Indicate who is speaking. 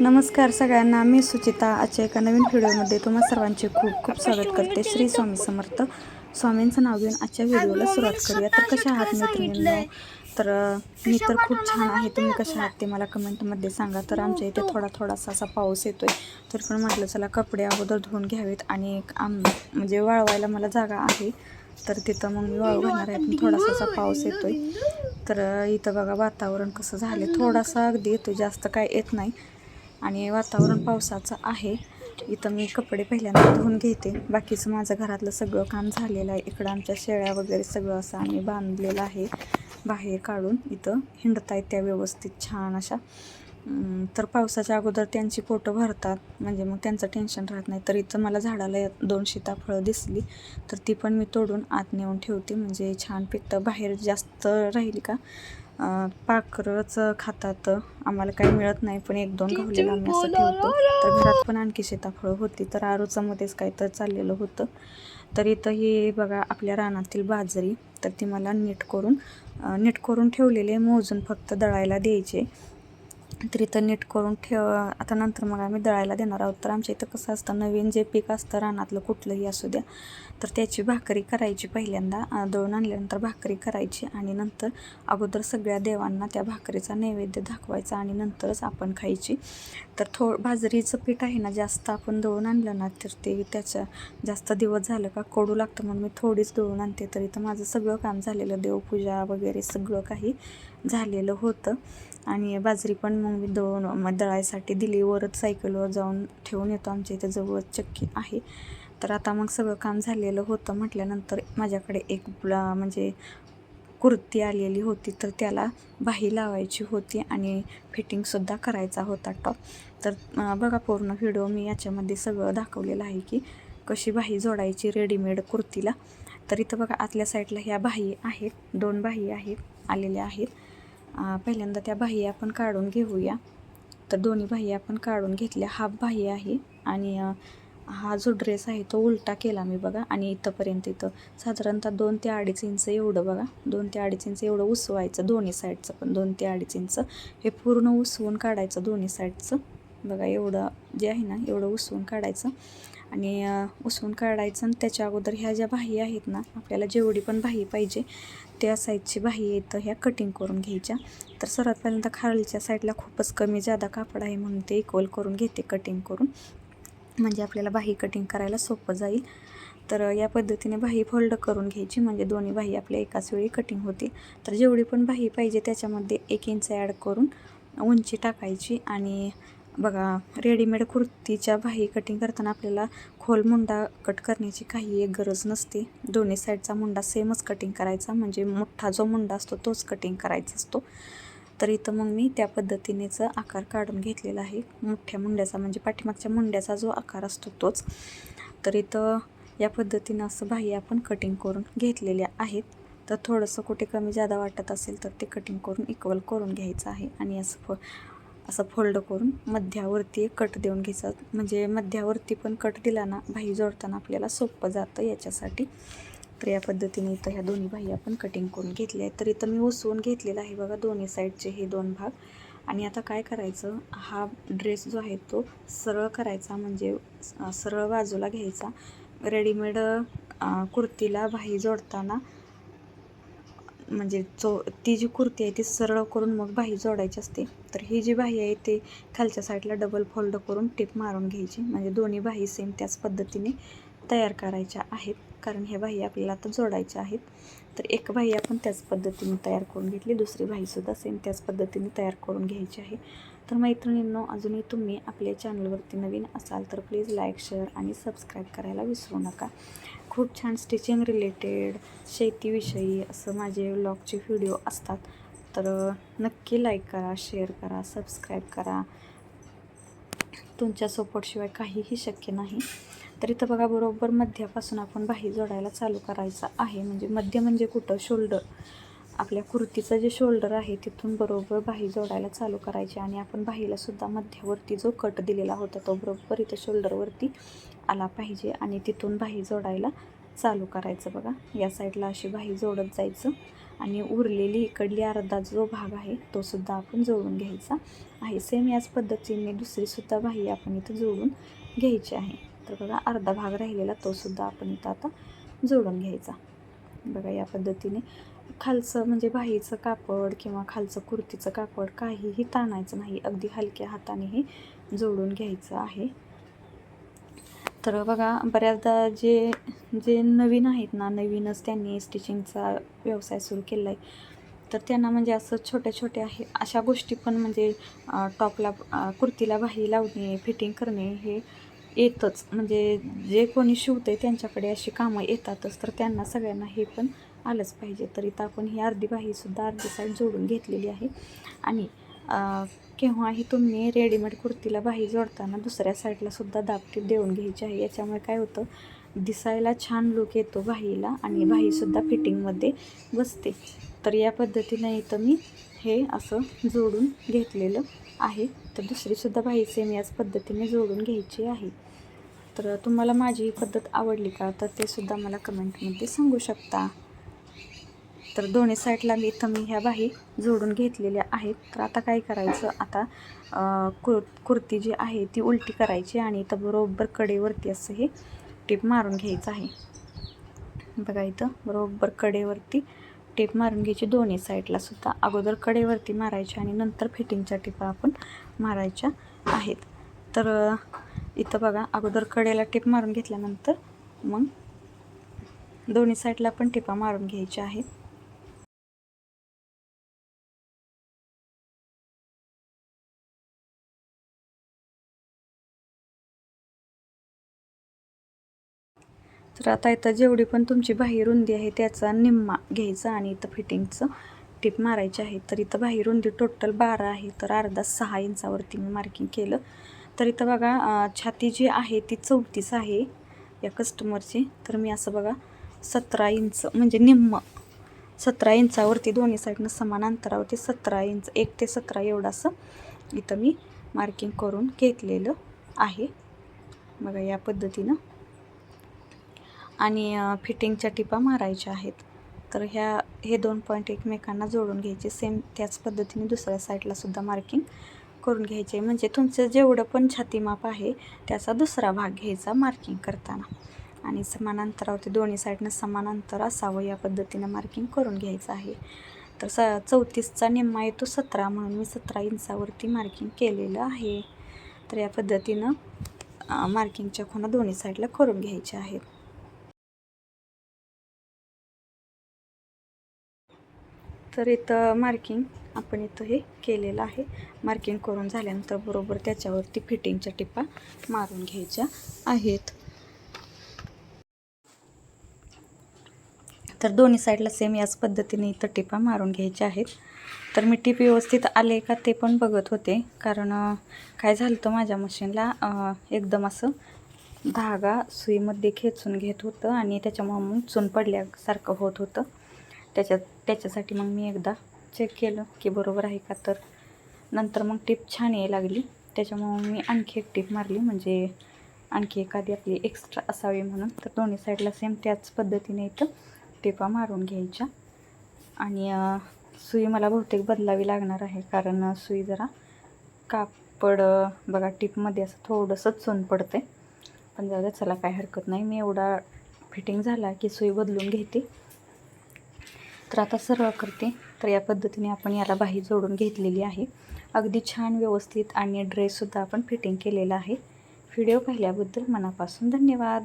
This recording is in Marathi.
Speaker 1: नमस्कार सगळ्यांना मी सुचिता आजच्या एका नवीन व्हिडिओमध्ये तुम्हा सर्वांचे खूप खूप स्वागत करते. श्री स्वामी समर्थ स्वामींचं नाव घेऊन आजच्या व्हिडिओला सुरुवात करूया. तर कशा आहात मैत्रिणींनो? तर अं, मी तर खूप छान आहे. तुम्ही कशा आहात ते मला कमेंटमध्ये सांगा. तर आमच्या इथे थोडा थोडासा असा पाऊस येतोय. तर पण म्हटलं चला कपडे अगोदर धुवून घ्यावेत आणि एक आम म्हणजे वाळवायला मला जागा आहे. तर तिथं मग मी वाळू घालणार आहे. पण थोडासा असा पाऊस येतोय. तर अं, इथं बघा वातावरण कसं झालं थोडासा अगदी येतोय. जास्त काय येत नाही. आणि वातावरण पावसाचं आहे. इथं मी कपडे पहिल्यांदा धुवून घेते. बाकीचं माझं घरातलं सगळं काम झालेलं आहे. इकडं आमच्या शेळ्या वगैरे सगळं असं आम्ही बांधलेलं आहे. बाहेर काढून इथं हिंडतायत त्या व्यवस्थित छान अशा. तर पावसाच्या अगोदर त्यांची पोटं भरतात. म्हणजे मग त्यांचं टेन्शन राहत नाही. तर इथं मला झाडाला दोन सीताफळं दिसली. तर ती पण मी तोडून आत नेऊन ठेवते. म्हणजे छान पिकतं. बाहेर जास्त राहील का पाखरंच खातात. आम्हाला काही मिळत नाही पण एक दोन गावलेलं आम्ही असं ठेवतो. तर घरात पण आणखी सीताफळं होती तर आरोचामध्येच काय तर चाललेलं होतं. तर इथं हे बघा आपल्या रानातील बाजरी तर ती मला नीट करून नीट करून ठेवलेले मोजून फक्त दळायला द्यायचे तर इथं नीट करून ठेव. आता नंतर मग आम्ही दळायला देणार आहोत. तर आमच्या इथं कसं असतं नवीन जे पीक असतं रानातलं कुठलंही असू द्या तर त्याची भाकरी करायची पहिल्यांदा. दळून आणल्यानंतर भाकरी करायची आणि नंतर अगोदर सगळ्या देवांना त्या भाकरीचा नैवेद्य दाखवायचा आणि नंतरच आपण खायची. तर थो बाजरीचं पीठ आहे ना जास्त आपण दळून आणलं ना तर ते त्याच्या जास्त दिवस झालं का कडू लागतं म्हणून मी थोडीच दळून आणते. तर इथं माझं सगळं काम झालेलं देवपूजा वगैरे सगळं काही. झालेलं होतं. आणि बाजरी पण मग मी दळून दळायसाठी दिली. वरच सायकलवर जाऊन ठेवून येतो. आमच्या इथे जवळच चक्की आहे. तर आता मग सगळं काम झालेलं होतं. म्हटल्यानंतर माझ्याकडे एक म्हणजे कुर्ती आलेली होती. तर त्याला बाही लावायची होती आणि फिटिंगसुद्धा करायचा होता टॉप तर बघा पूर्ण व्हिडिओ मी याच्यामध्ये सगळं दाखवलेलं आहे की कशी बाही जोडायची रेडीमेड कुर्तीला. तर इथं बघा आतल्या साईडला ह्या बाही आहेत. दोन बाही आहेत आलेल्या आहेत. पहिल्यांदा त्या बाह्या आपण काढून घेऊया. तर दोन्ही बाह्या आपण काढून घेतल्या. हाफ बाह्य आहे आणि हा जो ड्रेस आहे तो उलटा केला मी बघा. आणि इथंपर्यंत इथं साधारणतः दोन ते अडीच इंच एवढं बघा. दोन ते अडीच इंच एवढं उसवायचं दोन्ही साईडचं पण दोन ते अडीच इंच हे पूर्ण उसवून काढायचं दोन्ही साईडचं बघा एवढं जे आहे ना एवढं उसवून काढायचं. आणि उसवून काढायचं आणि त्याच्या अगोदर ह्या ज्या बाही आहेत ना आपल्याला जेवढी पण बाही पाहिजे त्या साईजची बाही येतं ह्या कटिंग करून घ्यायच्या. तर सर्वात पहिल्यांदा खालच्या साईडला खूपच कमी जादा कापड आहे म्हणून ते इक्वल करून घेते कटिंग करून. म्हणजे आपल्याला बाही कटिंग करायला सोपं जाईल. तर या पद्धतीने बाही फोल्ड करून घ्यायची. म्हणजे दोन्ही बाही आपल्या एकाच वेळी कटिंग होतील. तर जेवढी पण बाही पाहिजे त्याच्यामध्ये एक इंच ॲड करून उंची टाकायची आणि बघा रेडीमेड कुर्तीच्या बाही कटिंग करताना आपल्याला खोल मुंडा कट करण्याची काही एक गरज नसते. दोन्ही साईडचा मुंडा सेमच कटिंग करायचा. म्हणजे मोठा जो मुंडा असतो तोच कटिंग करायचा असतो. तर इथं मग मी त्या पद्धतीनेच आकार काढून घेतलेला आहे. मोठ्या मुंड्याचा म्हणजे पाठीमागच्या मुंड्याचा जो आकार असतो तोच. तर इथं या पद्धतीनं असं बाही आपण कटिंग करून घेतलेल्या आहेत. तर थोडंसं कुठे कमी जादा वाटत असेल तर ते कटिंग करून इक्वल करून घ्यायचं आहे. आणि असं फ असं फोल्ड करून मध्यावरती एक कट देऊन घ्यायचा. म्हणजे मध्यावरती पण कट दिला ना भाई जोडताना आपल्याला सोपं जातं याच्यासाठी. तर या पद्धतीने इथं ह्या दोन्ही भाई आपण कटिंग करून घेतल्या आहेत. तर इथं मी उसवून घेतलेला आहे बघा दोन्ही साईडचे हे दोन भाग. आणि आता काय करायचं हा ड्रेस जो आहे तो सरळ करायचा म्हणजे सरळ बाजूला घ्यायचा. रेडीमेड कुर्तीला भाई जोडताना म्हणजे जो ती जी कुर्ती आहे ती सरळ करून मग बाही जोडायची असते. तर ही जी बाही आहे ते खालच्या साईडला डबल फोल्ड करून टिप मारून घ्यायची. म्हणजे दोन्ही बाही सेम त्याच पद्धतीने तयार करायच्या आहेत. कारण ह्या बाही आपल्याला आता जोडायच्या आहेत. तर एक बाही आपण त्याच पद्धतीने तयार करून घेतली. दुसरी बाहीसुद्धा सेम त्याच पद्धतीने तयार करून घ्यायची आहे. तर मैत्रिणींनो अजूनही तुम्ही आपल्या चॅनलवरती नवीन असाल तर प्लीज लाईक शेअर आणि सबस्क्राईब करायला विसरू नका. खूप छान स्टिचिंग रिलेटेड शेतीविषयी असं माझे व्लॉगचे व्हिडिओ असतात. तर नक्की लाईक करा शेअर करा सबस्क्राईब करा. तुमच्या सपोर्टशिवाय काहीही शक्य नाही. तर इथं बघा बरोबर मध्यापासून आपण बाही जोडायला चालू करायचं आहे. म्हणजे मध्य म्हणजे कुठं? शोल्डर. आपल्या कुर्तीचं जे शोल्डर आहे तिथून बरोबर बाही जोडायला चालू करायची आणि आपण बाहीला सुद्धा मध्यावरती जो कट दिलेला होता तो बरोबर इथं शोल्डरवरती आला पाहिजे आणि तिथून बाही जोडायला चालू करायचं बघा. या साईडला अशी बाही जोडत जायचं आणि उरलेली इकडली अर्धा जो भाग आहे तो सुद्धा आपण जोडून घ्यायचा आहे. सेम याच पद्धतीने दुसरीसुद्धा बाही आपण इथं जोडून घ्यायची आहे. तर बघा अर्धा भाग राहिलेला तोसुद्धा आपण इथं आता जोडून घ्यायचा. बघा या पद्धतीने खालचं म्हणजे बाहीचं कापड किंवा खालचं कुर्तीचं कापड काहीही ताणायचं नाही. अगदी हलक्या हाताने हे जोडून घ्यायचं आहे. तर बघा बऱ्याचदा जे जे नवीन आहेत ना नवीनच त्यांनी स्टिचिंगचा व्यवसाय सुरू केला आहे तर त्यांना म्हणजे असं छोट्या छोट्या आहे अशा गोष्टी पण म्हणजे टॉपला कुर्तीला बाही लावणे फिटिंग करणे हे येतच. म्हणजे जे कोणी शिवते त्यांच्याकडे अशी कामं येतातच. तर त्यांना सगळ्यांना हे पण आलंच पाहिजे. तर इथं आपण ही अर्धी बाहीसुद्धा अर्धी साईड जोडून घेतलेली आहे. आणि केव्हाही तुम्ही रेडीमेड कुर्तीला बाही जोडताना दुसऱ्या साईडलासुद्धा दाबटी देऊन घ्यायची आहे. याच्यामुळे काय होतं दिसायला छान लुक येतो बाहीला आणि बाहीसुद्धा फिटिंगमध्ये बसते. तर या पद्धतीने इथं मी हे असं जोडून घेतलेलं आहे. तर दुसरीसुद्धा बाही सेम याच पद्धतीने जोडून घ्यायची आहे. तर तुम्हाला माझी ही पद्धत आवडली का तर ते सुद्धा मला कमेंटमध्ये सांगू शकता. तर दोन्ही साईडला मी इथं मी ह्या बाही जोडून घेतलेल्या आहेत. तर आता काय करायचं? आता कु कुर कुर्ती जी आहे ती उलटी करायची आणि इथं बरोबर कडेवरती असं हे टीप मारून घ्यायचं आहे. बघा इथं बरोबर कडेवरती टेप मारून घ्यायची. दोन्ही साईडला सुद्धा अगोदर कडेवरती मारायची आणि नंतर फिटिंगच्या टिपा आपण मारायच्या आहेत. तर इथं बघा अगोदर कडेला टेप मारून घेतल्यानंतर मग दोन्ही साईडला पण टिपा मारून घ्यायच्या आहेत. तर आता इथं जेवढी पण तुमची बाही रुंदी आहे त्याचा निम्मा घ्यायचा आणि इथं फिटिंगचं टिप मारायची आहे. तर इथं बाही रुंदी टोटल बारा आहे तर अर्धा सहा इंचावरती मी मार्किंग केलं. तर इथं बघा छाती जी आहे ती चौतीस आहे या कस्टमरची तर मी असं बघा सतरा इंच म्हणजे निम्म सतरा इंचावरती दोन्ही साईडनं समान अंतरावरती सतरा इंच एक ते सतरा एवढं असं इथं मी मार्किंग करून घेतलेलं आहे. बघा या पद्धतीनं आणि फिटिंगच्या टिपा मारायच्या आहेत. तर ह्या हे दोन पॉईंट एकमेकांना जोडून घ्यायचे. सेम त्याच पद्धतीने दुसऱ्या साईडला सुद्धा मार्किंग करून घ्यायचे. म्हणजे तुमचं जेवढं पण छातीमाप आहे त्याचा दुसरा भाग घ्यायचा मार्किंग करताना. आणि समान अंतरावरती दोन्ही साईडनं समान अंतर असावं या पद्धतीनं मार्किंग करून घ्यायचं आहे. तर स चौतीसचा निम्मा येतो सतरा म्हणून मी सतरा इंचावरती मार्किंग केलेलं आहे. तर या पद्धतीनं मार्किंगच्या खुणा दोन्ही साईडला करून घ्यायच्या आहेत. तर इथं मार्किंग आपण इथं हे केलेलं आहे. मार्किंग करून झाल्यानंतर बरोबर त्याच्यावरती फिटिंगच्या टिपा मारून घ्यायच्या आहेत. तर दोन्ही साईडला सेम याच पद्धतीने इथं टिपा मारून घ्यायच्या आहेत. तर मी टीप व्यवस्थित आले का ते पण बघत होते. कारण काय झालं होतं माझ्या मशीनला एकदम असं धागा सुईमध्ये खेचून घेत होतं आणि त्याच्यामुळं मग चून पडल्यासारखं होत होतं. त्याच्यात त्याच्यासाठी मग मी एकदा चेक केलं की बरोबर आहे का? तर नंतर मग टिप छान यायला लागली. त्याच्यामुळं मी आणखी एक टीप मारली. म्हणजे आणखी एखादी आपली एक्स्ट्रा असावी म्हणून. तर दोन्ही साईडला सेम त्याच पद्धतीने इथं टिपा मारून घ्यायच्या. आणि सुई मला बहुतेक बदलावी लागणार आहे. कारण सुई जरा कापड बघा टिपमध्ये असं थोडंसंच सोन पडते पण जाऊ द्या चला काय हरकत नाही. मी एवढा फिटिंग झाला की सुई बदलून घेते. तर आता सरळ करते. तर या पद्धतीने आपण याला बाही जोडून घेतलेली आहे. अगदी छान व्यवस्थित आणि ड्रेससुद्धा आपण फिटिंग केलेला आहे. व्हिडिओ पाहिल्याबद्दल मनापासून धन्यवाद.